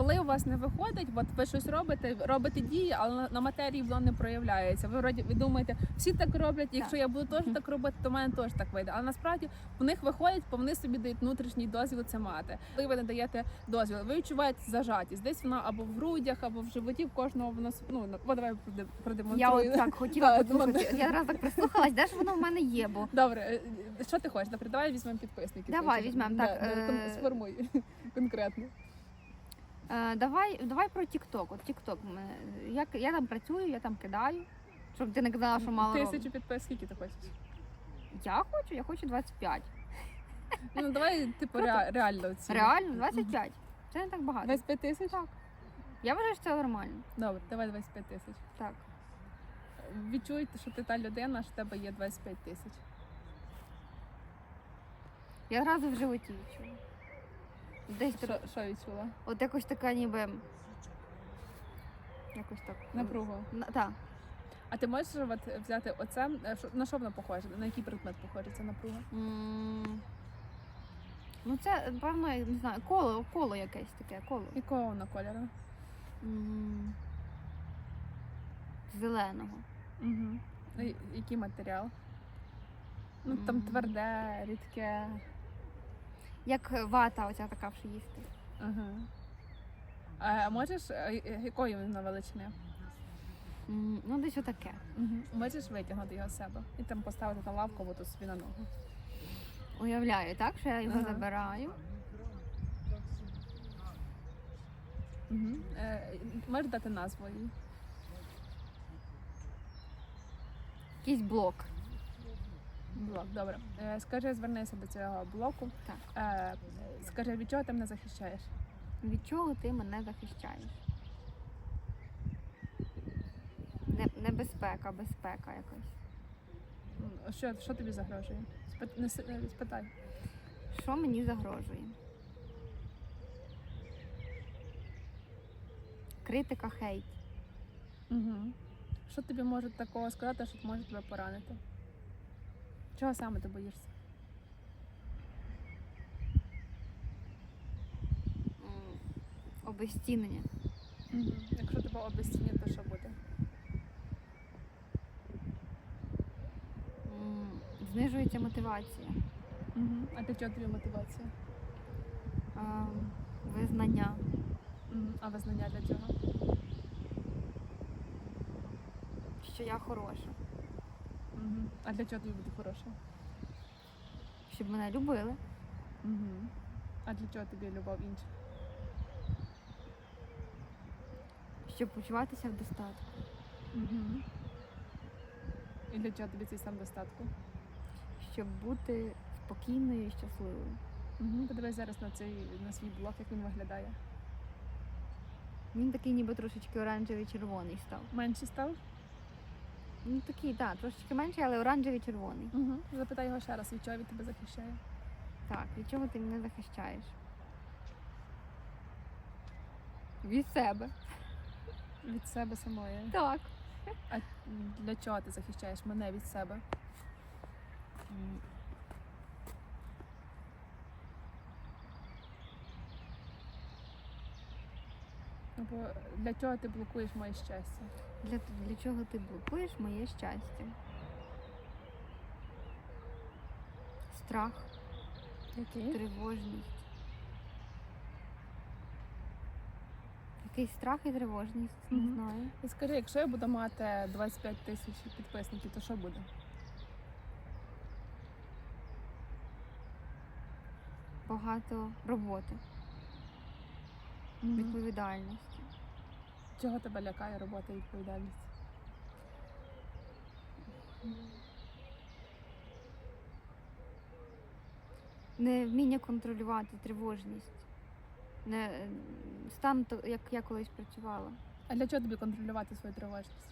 коли у вас не виходить, от ви щось робите, робите дії, але на, матерії воно не проявляється. Ви вроді ви думаєте, всі так роблять. Якщо я буду теж так робити, то в мене теж так вийде. Але насправді в них виходить, бо вони собі дають внутрішній дозвіл це мати. Коли ви не даєте дозвіл, ви відчуваєте зажатість. Десь вона або в грудях, або в животі в кожного воно с- ну от давай проде- Я от так хотіла послухати. Я одразу так прислухалась, де ж воно в мене є, бо Добре, е, що ти хочеш? Добре, давай візьмемо підписників. Давай, візьмемо, так, е, Сформуй конкретно. Е, давай, давай про TikTok. От мене. Як я там працюю, я там кидаю. Щоб ти не казала, що мало. Тисячу підписів, скільки ти хочеш? Я хочу, я хочу 25. Ну давай, типу, ре- реально ці. Реально, 25. Це не так багато. 25 тисяч? Так. Я вважаю, що це нормально. Добре, давай 25 тисяч. Так. Відчуйте, що ти та людина, що в тебе є 25 тисяч. Я одразу в животі відчую. Десь Що, що відчула? от якось така ніби. Якось так. Напругу. На- Так. А ти можеш от, взяти оце, е, що- на що воно похоже? На який предмет похоже ця напруга? Ну це, певно, я не знаю, коло, коло якесь таке, коло. Якого воно кольору? М, Зеленого. Угу. Який матеріал? Ну там тверде, рідке. Як вата, оця така в їсти. Ага. А можеш, е, е, якої воно величини? М, Ну, десь отаке. Угу. Можеш витягнути його з себе і там поставити на лавку або тут собі на ногу. Уявляю, так, що я його Ага. забираю. Угу. Е, можеш дати назву їй? Якийсь блок. Блок, добре. Е, скажи, звернися до цього блоку. Так. Е, скажи, від чого ти мене захищаєш? Від чого ти мене захищаєш? Не- Небезпека, безпека якась. М, Що, що тобі загрожує? Спит, не, с- е, спитай. Що мені загрожує? Критика, хейт. Угу. Що тобі можуть такого сказати, що може тебе поранити? Чого саме ти боїшся? м, Обезцінення. Угу. Якщо тебе обезцінять, то що буде? Знижується мотивація, Угу. А для чого тобі мотивація? а, визнання, Угу. А визнання для чого? що я хороша, Угу. А для чого тобі буде хороше? щоб мене любили, Угу. А для чого тобі любов інша? щоб почуватися в достатку, Угу. І для чого тобі цей сам достатку? щоб бути спокійною і щасливою. Угу. Подивись зараз на цей на свій блок, як він виглядає. Він такий ніби трошечки оранжевий червоний став. Менший став? Ну такий, так, трошечки менший, але оранжевий червоний. Угу. Запитай його ще раз, від чого він тебе захищає. Так, від чого ти мене захищаєш? Від себе. Від себе самої. Так. А для чого ти захищаєш мене від себе? М, Або для чого ти блокуєш моє щастя? Для, для чого ти блокуєш моє щастя? Страх, Який? тривожність. Якийсь страх і тривожність, не Мгм. знаю. І скажи, якщо я буду мати 25 тисяч підписників, то що буде? Багато роботи, відповідальності. Чого тебе лякає робота і відповідальність? Невміння контролювати тривожність. Не, е, стан, як я колись працювала. А для чого тобі контролювати свою тривожність?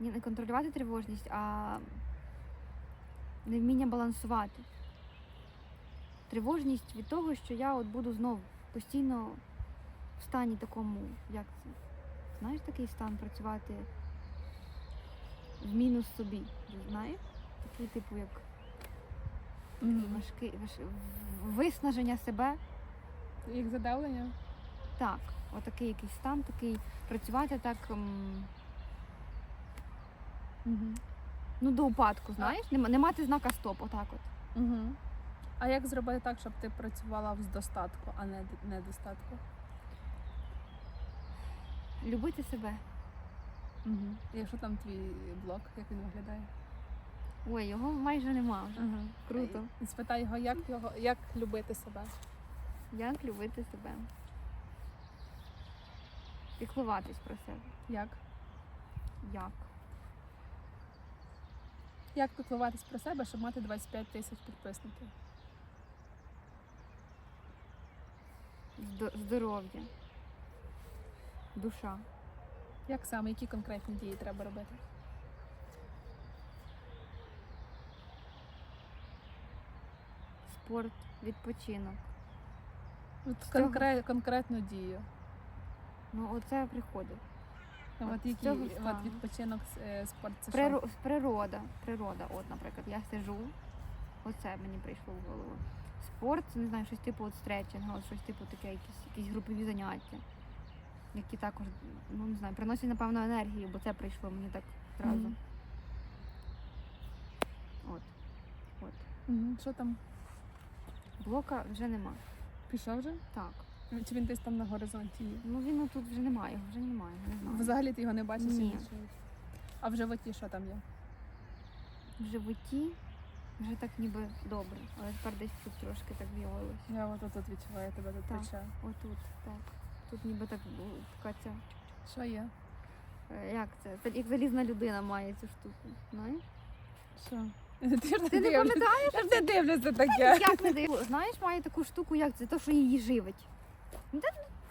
Ні, не контролювати тривожність, а невміння балансувати. Тривожність від того, що я от буду знов постійно в стані такому, як це? Знаєш такий стан працювати в мінус собі. Знаєш? Такий, типу, як Мгм. важкий важ- виснаження себе. Як задавлення? Так, отакий якийсь стан, такий працювати так. м, Угу. Ну, до упадку, знаєш, не, не мати знака стоп, отак от. Угу. А як зробити так, щоб ти працювала в достатку, а не недостатку? Любити себе. Угу. Якщо там твій блог, як він виглядає? Ой, його майже нема вже. Угу. Круто. І спитай його, як його як любити себе. Як любити себе? Піклуватись про себе. Як? Як? Як піклуватись про себе, щоб мати 25 тисяч підписників? Здоров'я. Душа. Як саме, які конкретні дії треба робити? Спорт, відпочинок. От З конкре- конкретну дію. Ну, оце приходить. От от які от відпочинок, е, спорт, це Приро... що? Природа. Природа. От, наприклад, я сижу. Оце мені прийшло в голову. Спорт, це не знаю, щось типу от стретчингу, щось типу таке, якісь, якісь групові заняття, які також, ну не знаю, приносять, напевно, енергію, бо це прийшло мені так зразу. Мгм. От. От. Мгм. Що там? Блока вже нема. Пішов вже? Так. Чи він десь там на горизонті? є? Ну він тут вже немає, його вже немає. Не знаю. Взагалі ти його не бачиш? Ні. і не чуєш? А в животі що там є? В животі вже так ніби добре, але тепер десь тут трошки так з'явилось. Я от тут відчуваю тебе Так. плече. Отут, так. Тут ніби так ну, така ця. Що є? е, Як це? Як залізна людина має цю штуку. Знаєш? Що? Ти Ти не пам'ятаєш? Я не дивлюся таке. Як не даю? Знаєш, має таку штуку, як це, то, що її живить. Ну, та,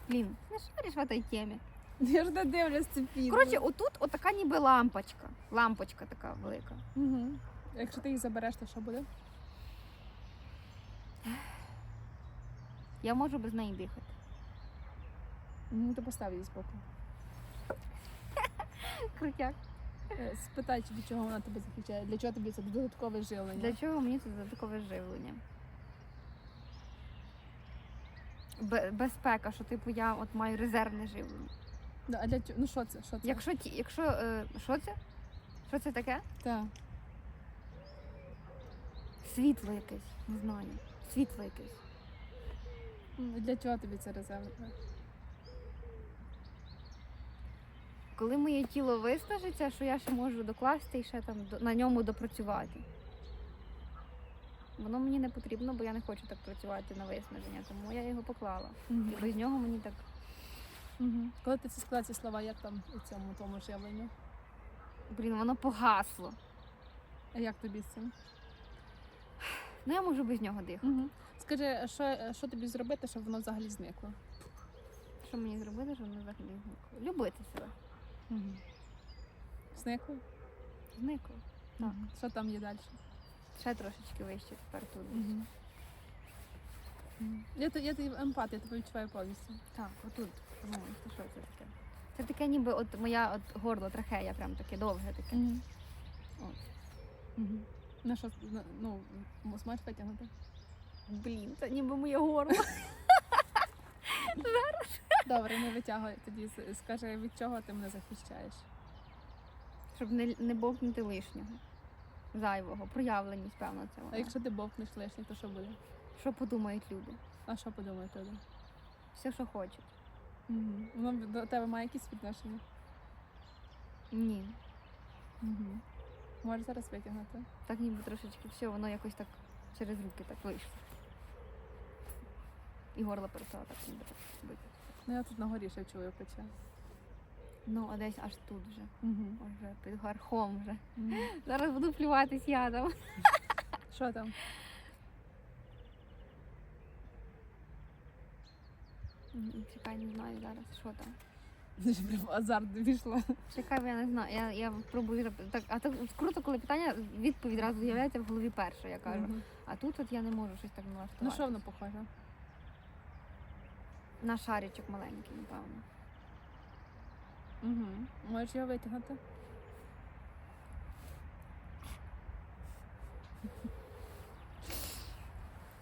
блін, не шариш в цій темі. Я ж не дивлюсь це відео. Коротше, отут отака ніби лампочка. Лампочка така велика. Угу. Якщо ти їх забереш, то що буде? Я можу без неї дихати. Ну, то постав її збоку. Крутяк. Е, Спитай, чи від чого вона тебе захищає, для чого тобі це додаткове живлення? Для чого мені це додаткове живлення? Бе- Безпека, що типу я от маю резервне живлення. Да, а для чого? Ну що це? Що це? Якщо ті, якщо е, що це? Що це таке? Так. Світло якесь, не знаю. Світло якесь. Для чого тобі це резервне? Коли моє тіло виснажиться, що я ще можу докласти і ще там на ньому допрацювати. Воно мені не потрібно, бо я не хочу так працювати на виснаження, тому я його поклала. І без нього мені так Угу. Коли ти ці сказала ці слова, як там у цьому тому живленню? блін, воно погасло. А як тобі з цим? Ну я можу без нього дихати. Угу. Скажи, що, що тобі зробити, щоб воно взагалі зникло? Що мені зробити, щоб воно взагалі зникло? Любити себе. Угу. Зникло? Зникло. Так. Так. Що там є далі? Ще трошечки вище тепер тут. Угу. Я, то- я, я емпат, я тебе відчуваю повністю. Так, отут. Ну, це що це таке? Це таке ніби от моя от горло, трахея, прям таке довге таке. Угу. От. Угу. На що, на- ну, зможеш витягнути? Блін, це ніби моє горло. Добре, не витягуй тоді. с- Скажи, від чого ти мене захищаєш? Щоб не, не бовкнути лишнього. Зайвого, проявленість, певно, це А вона. якщо ти бовкнеш лишнє, то що буде? Що подумають люди? А що подумають люди? Все, що хочуть. Угу. Воно до тебе має якісь відношення? Ні. Угу. Можеш зараз витягнути. Так ніби трошечки все, воно якось так через руки так вийшло. І горло перестало так ніби так бити. Ну я тут на горі ще чую пече. Ну, а десь аж тут вже. Угу. Вже під гархом вже. Угу. Зараз буду плюватись ядом. Що там? Чекай, не знаю зараз, що там. Вже прям азарт війшла. Чекай, я не знаю. Я, я пробую так. А так круто, коли питання, відповідь одразу з'являється в голові перша, я кажу. Мгм. А тут от я не можу щось так налаштувати. На що воно похоже? На шаричок маленький, напевно. Угу. Можеш його витягнути?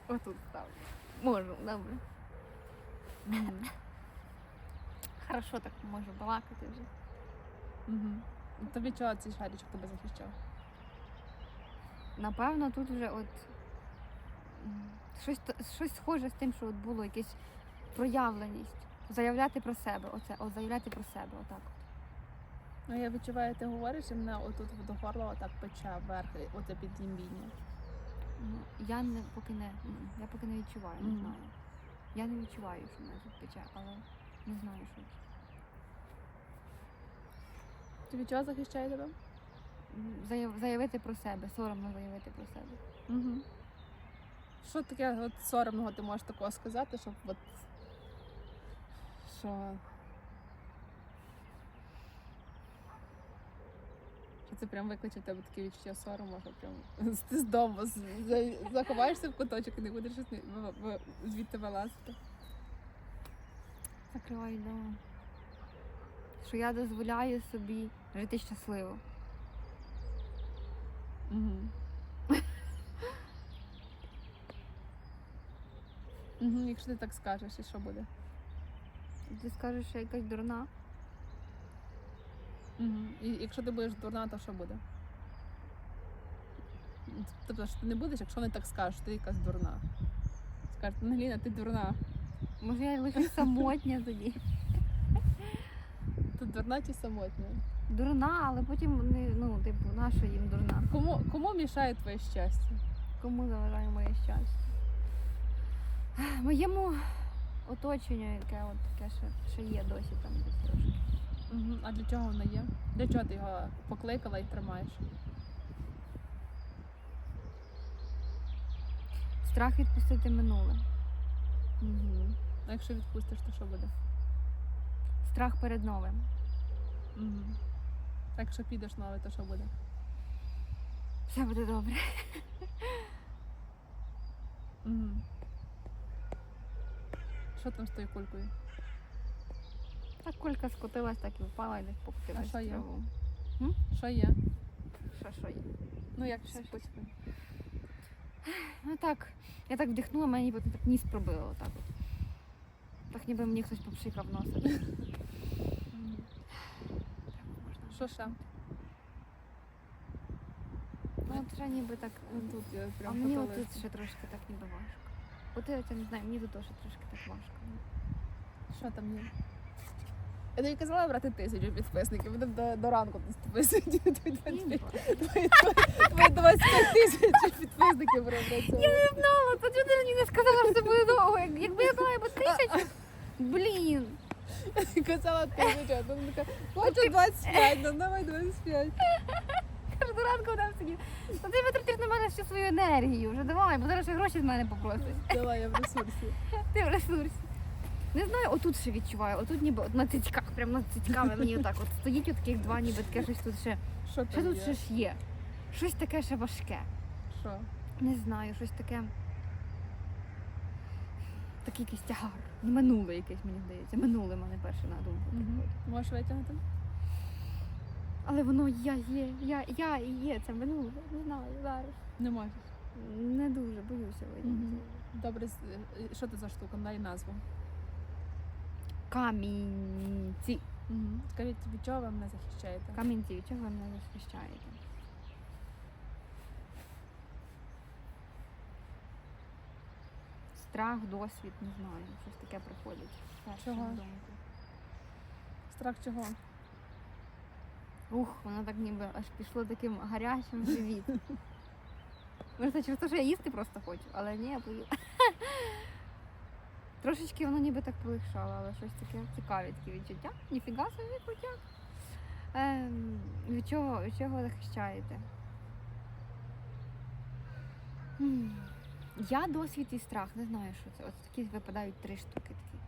Отут ставлю. Можу, добре. Хорошо так можу балакати вже. Угу. Тобі чого цей шаричок тебе захищав? Напевно, тут вже от м, щось, т- щось схоже з тим, що от було якесь проявленість. Заявляти про себе. Оце, от заявляти про себе, отак. от. Ну, я відчуваю, ти говориш, і мене отут до горла отак пече вверх, і оце підлімбіння. Ну, я не поки не м, я поки не відчуваю, не Мгм. знаю. Я не відчуваю, що мене тут пече, але не знаю, що. це. Тобі чого захищає тебе? Заяв, заявити про себе, соромно заявити про себе. Угу. Що таке от соромного ти можеш такого сказати, щоб от що. Що це прям викличе в тебе таке відчуття сорому, що прям ти з дому з- за- заховаєшся в куточок і не будеш звідти вилазити. Закриваю дома. Що я дозволяю собі жити щасливо. Угу. Угу, якщо ти так скажеш, і що буде? Ти скажеш, що я якась дурна. Угу. І якщо ти будеш дурна, то що буде? Тобто, що ти не будеш, якщо вони так скажуть, ти якась дурна. Скажуть, Ангеліна, ти дурна. Може, я лише самотня тоді. Ти дурна чи самотня? Дурна, але потім не, ну, типу, наша їм дурна. Кому, кому мішає твоє щастя? Кому заважає моє щастя? Моєму оточенню, яке от таке ще, ще є досі там десь трошки. Угу. А для чого воно є? Для чого ти його покликала і тримаєш? Страх відпустити минуле. Угу. А якщо відпустиш, то що буде? Страх перед новим. Угу. А якщо підеш нове, то що буде? Все буде добре. Угу. Що там з тою кулькою? Так кулька скотилась, так і впала і десь покотилась. А що є? траву. Що є? Що, що є? Ну як ще що? Ну так, я так вдихнула, мені так ніс пробило. Так, от. Так ніби мені хтось попшикав носа. Що ще? Ну, от ще ніби так. Ну, Тут А прям мені поталила. отут ще трошки так ніби важко. От я не знаю, мені тут теж трошки так важко. Що там є? Я тобі казала брати тисячу підписників, вони до, до ранку. Твої 25 твої- твої 25 тисяч підписників роблять. Я не знала, то ти мені не сказала, що це буде довго? Якби я знала, бо тисячу. Блін. Казала тисячу, а потім така, хочу 25, ну давай 25. Кожну ранку вона сидів. Та ти витратиш на мене всю свою енергію. Вже давай, бо зараз ще гроші з мене попросиш. Давай, я в ресурсі. Ти в ресурсі. Не знаю, отут ще відчуваю, отут ніби от на цицьках, прямо над цицьками мені отак от стоїть от таких два, ніби таке щось тут ще. Що Що тут ще ж є? Щось таке ще важке. Що? Не знаю, щось таке. Такий якийсь тягар. Ну, Минуле якесь, мені здається. Минуле мене перше на думку. Приходить. Можеш витягнути? Але воно я є, я, я і є, це минуле. Не знаю, зараз. Не можеш. Не дуже боюся вийти. Добре, е, що це за штука? Дай назву. Камінці. Угу. Скажіть, від чого ви мене захищаєте? Камінці, від чого ви мене захищаєте? Страх, досвід, не знаю. Щось таке приходить. Чого? думку. Страх чого? Ух, воно так ніби аж пішло таким гарячим в живіт. Може, це через те, що я їсти просто хочу, але ні, я поїла. Трошечки воно ніби так полегшало, але щось таке цікаві такі відчуття. Ніфіга собі відчуття. Ем, від чого, від чого ви захищаєте? Я досвід і страх, не знаю, що це. От такі випадають три штуки такі.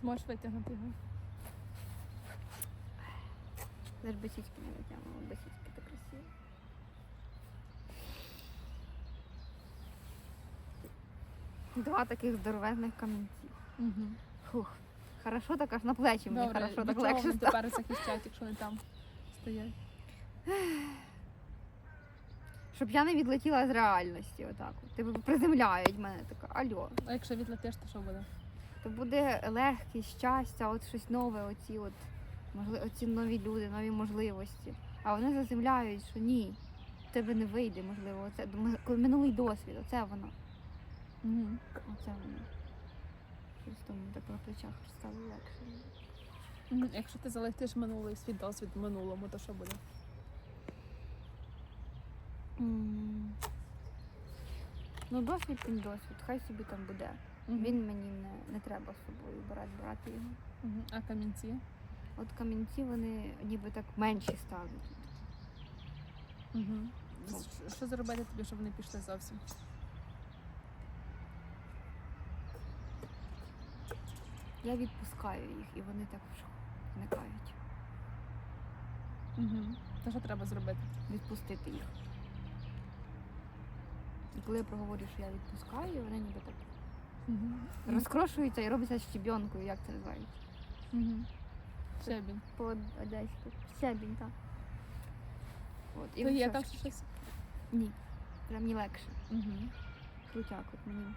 Зможеш витягнути його? Даже босички не витягнула, босички так красиво. Два таких здоровезних камінців. Угу. Фух. Хорошо так аж на плечі мені Добре, хорошо від так чого легше вони стало. тепер захищають, якщо вони там стоять? Щоб я не відлетіла з реальності, отак. От. Типу приземляють мене така, альо. А якщо відлетиш, то що буде? То буде легкість, щастя, от щось нове, оці от можливо, оці нові люди, нові можливості. А вони заземляють, що ні, в тебе не вийде, можливо, оце м- минулий досвід, оце воно. Угу. Оце воно. Щось там так на плечах стало легше. Якщо ти залетиш минулий свій досвід в минулому, то що буде? М. Ну, досвід він досвід, хай собі там буде. Він мені не, не треба з собою брати, брати його. Мгм. А камінці? От камінці вони ніби так менші стали. Угу. Що зробити тобі, щоб вони пішли зовсім? Я відпускаю їх, і вони так зникають. Угу. То що треба зробити? Відпустити їх. І коли я проговорю, що я відпускаю, вони ніби так Угу. розкрошуються і робляться щебінкою, як це називається. Угу. Щебінь. По одеську. Щебінь, так. От, То є там щось? Ні. Прям мені легше. Угу. Крутяк, от мені.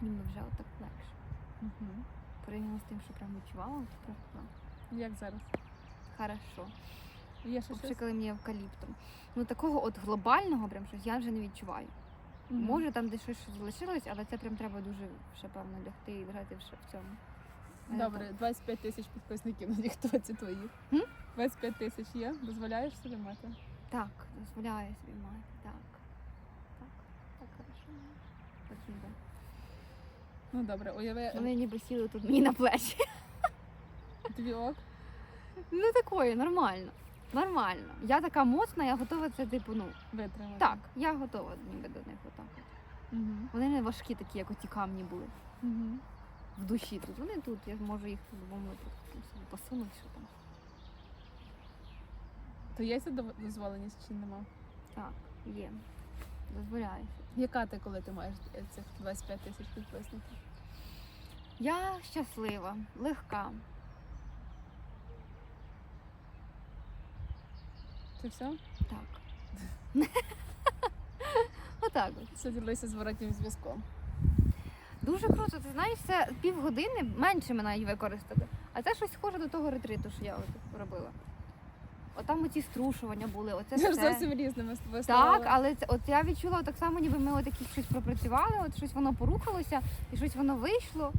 Мені вже отак легше. Угу. Порівняно з тим, що прям відчувала, то просто Як зараз? хорошо. Є ще щось? Мені евкаліптом. Ну такого от глобального прям щось я вже не відчуваю. Мгм. Може там десь щось залишилось, але це прям треба дуже ще певно лягти і лежати в ш- в цьому. Е, Добре, 25 тисяч підписників на Тіктоці твоїх. М? 25 тисяч є? Дозволяєш собі мати? Так, дозволяю собі мати. Так, так, хорошо. Так ніби. Ну добре, уяви Вони ніби сіли тут мені на плечі. ок. Ну такої, нормально. Нормально. Я така моцна, я готова це, типу, ну. Витримати. Так, я готова ніби до них отак. Угу. Вони не важкі такі, як оті камні були. Угу. В душі тут. Вони тут, я можу їх по-любому посунути, що там. То є дов- дозволеність чи нема? Так, є. Дозволяю. Яка ти, коли ти маєш е, цих 25 тисяч підписників? Я щаслива, легка. Це все? Так. Отак от. Все ділися зворотнім зв'язком. Дуже круто. Ти знаєш, це півгодини менше ми навіть використали. А це щось схоже до того ретриту, що я от робила. Отам оці струшування були, оце ж все. зовсім різними з тобою Так, ставали. але це от я відчула так само, ніби ми от якісь щось пропрацювали, от щось воно порухалося і щось воно вийшло.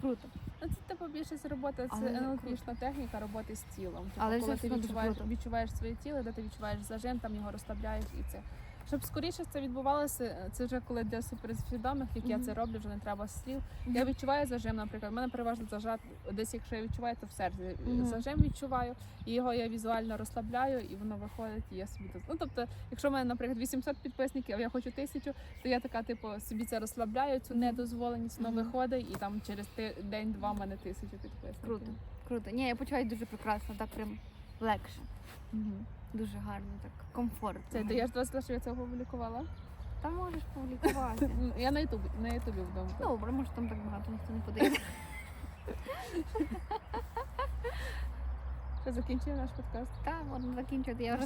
Круто. Ну, це типу більшість роботи, це Але техніка роботи з тілом. Типу, Але коли ти дуже відчуваєш, круто. відчуваєш своє тіло, де ти відчуваєш зажим, там його розслабляєш і це. Щоб скоріше це відбувалося, це вже коли для суперсвідомих, як я це роблю, вже не треба слів. Я відчуваю зажим, наприклад. У мене переважно зажат десь, якщо я відчуваю, то в серці зажим відчуваю, і його я візуально розслабляю, і воно виходить, і я собі то. Ну тобто, якщо в мене, наприклад, 800 підписників, а я хочу тисячу, то я така, типу, собі це розслабляю, цю недозволеність, воно виходить, і там через день-два в мене тисячу підписників. Круто. Круто. Ні, я почуваю дуже прекрасно, так прям легше. Угу. Дуже гарно, так комфортно. Це то я ж сказала, що я цього публікувала. Та можеш публікувати. Я на ютубі на ютубі вдома. Добре, може там так багато ніхто не подивиться. Що закінчує наш подкаст? Так, можна закінчити. Я вже